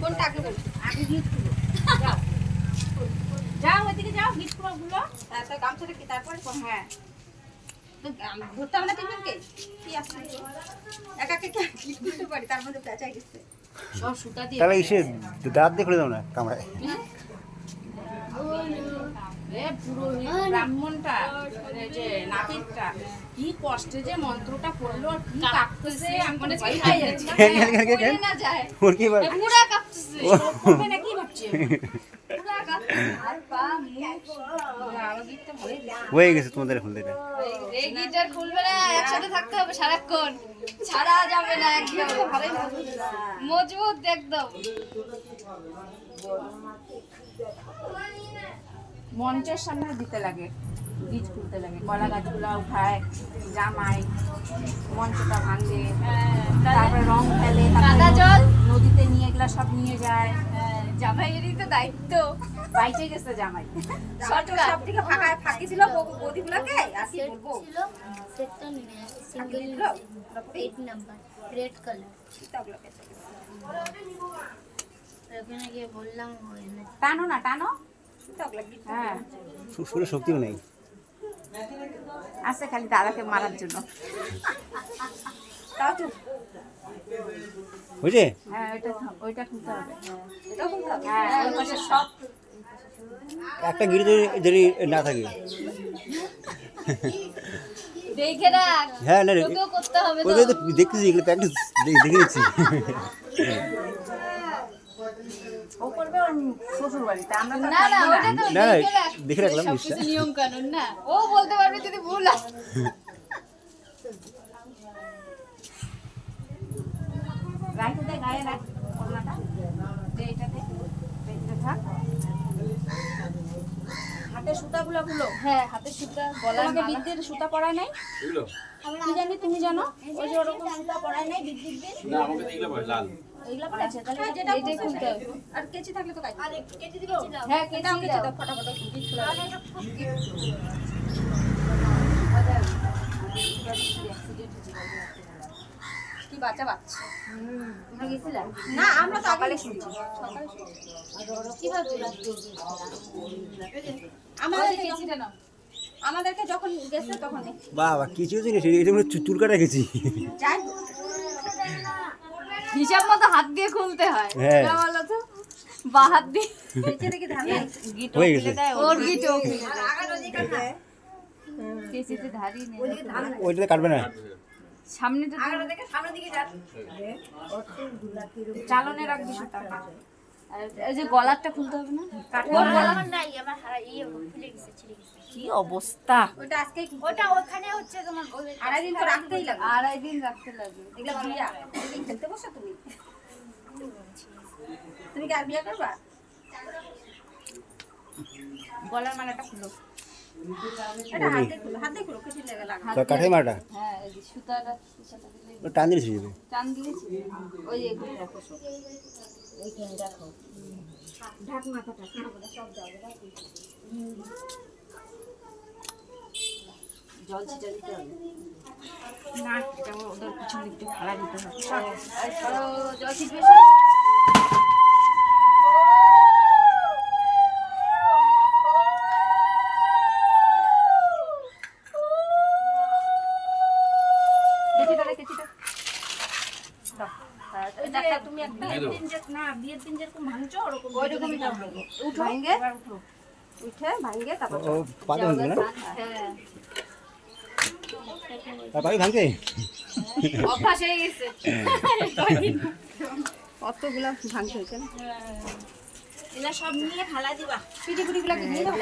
কোন আগে গিট যাও। যাও ওইদিকে যাও গিট খুলো গুলো তারপর গামছাটা কি? তারপরে হ্যাঁ। ধরতে হবে না তিনজনকে? কি আসছে একা একা গিট খুলতে পারি তার মধ্যে পেঁচাই গেছে। সব সুতা দিয়ে তাহলে এসে দাঁত দিয়ে খুলে দাও না কামড়ায়। এ পুরো ব্রাহ্মণটা যে নাপিতটা কি কষ্টে যে মন্ত্রটা পড়ল আর কি কাঁপতেছে। মানে খাই যাচ্ছে কেন, কেন, কেন, কেন? না যায়। ওর কি বল পুরা কাঁপতেছে। করবে না কি ভাবছে? পুরা কাঁপতেছে। আর পা মুখ আমার গিটটা ভরে গেছে হয়ে গেছে তোমাদের খুলতে। এটা এই গিটার খুলবে না একসাথে থাকতে হবে সারাক্ষণ। ছাড়া যাবে না একদম। ভালোই মজবুত একদম। মঞ্চের সামনে দিতে লাগে বীজ খুলতে লাগে কলা গাছগুলো উঠায় জামাই মঞ্চটা ভাঙে তারপরে রং ফেলে কাদা জল? নদীতে নিয়ে এগুলা সব নিয়ে যায়। জামাইয়েরই তো দায়িত্ব। গেছে জামাই। সব থেকে ফাঁকা ছিল বৌদিগুলোকে বলব? নাম্বার রেড কালার টানো না টানো। হ্যাঁ। শক্তিও নেই। আছে খালি দাদাকে মারার জন্য। তাও বুঝে হ্যাঁ ওইটা ওইটা খুলতে হবে। হ্যাঁ। ওই পাশে সব। একটা গিরি যদি না থাকে। দেখে রাখ। হ্যাঁ না রে করতে হবে তো। দেখতেছি এগুলো প্র্যাকটিস দেখে ওর শ্বশুর বাড়িতে আমরা না না ওটা তো না, না, দেখে রাখলাম নিয়ম কানুন না। ও বলতে পারবে যদি ভুল রাইতে গায়ে রাখ। গুলো হ্যাঁ হাতে সুতা গলার তোমাকে মালা। বিদ্যুৎ সুতা পড়ায় নাই? কি জানি তুমি জানো। ওই যে ওরকম সুতা পড়ায় নাই বিদ্যুৎ দিয়ে না আমাকে এগুলো পড়ে, লাল। এইগুলা পড়াচ্ছে তাহলে যেটা এটাই খুলতে হবে। আর কেচি থাকলে তো কাজ কেচি দিব হ্যাঁ কেটে কেচি দাও দাও ফটাফট খুলে কি বাচ্চা বাচ্চা? না আমরা তো সকালে শুনছি। কীভাবে আমাদের কেচিটা নাও আমাদেরকে যখন গেছে তখন বাবা কিছু জিনিস এটা মনে হচ্ছে চুল কাটা গেছি। হিসাব মতো হাত দিয়ে খুলতে হয়। বলো তো? বা হাত দিয়ে। গেছে। ওর গিট ধারি নেই। কাটবে না? সামনেটা আগার ওদিকে সামনের দিকে যা চালনে রাখবি আর এই যে গলারটা খুলতে হবে না? কাঠের নাই আমার হারা ইয়ে খুলে গেছে ছিঁড়ে গেছে। কি অবস্থা? ওটা আজকে ওটা ওখানে হচ্ছে তোমার আড়াই দিন তো রাখতেই লাগবে। আড়াই দিন রাখতে লাগে এগুলা বিয়া তুমি খেলতে বসো তুমি। তুমি কি আর বিয়া করবা? গলার মালাটা খুলো। এটা হাতে খুলো হাতে খুলো কিছু লেগে লাগা তো কাঠের মাটা হ্যাঁ সুতাটা সুতাটা দিলে টান দিলে ছিঁড়ে যাবে। টান দিয়েছি ওই যে এগুলো রাখো সব। এইখানে রাখো ঢাক মাথাটা সব যাবে জল ছিটা দিতে হবে না এটা ওদের পিছন দিকটা খাড়া দিতে হবে। জল ছিটবে তুমি এক বিয়ের দিন যে না বিয়ের দিন যেরকম ভাঙছো ওরকম ওইরকমই করবে। উঠো ভাঙ্গে উঠো উঠে ভাঙ্গে তারপর ও পাতে ভাঙবে না হ্যাঁ আর পাখি ভাঙছে অভ্যাস হয়ে গেছে কতগুলো ভাঙতে হয়েছে না এগুলা সব নিয়ে ফালা দিবা পিঠি পুটিগুলোকে দিয়ে দাও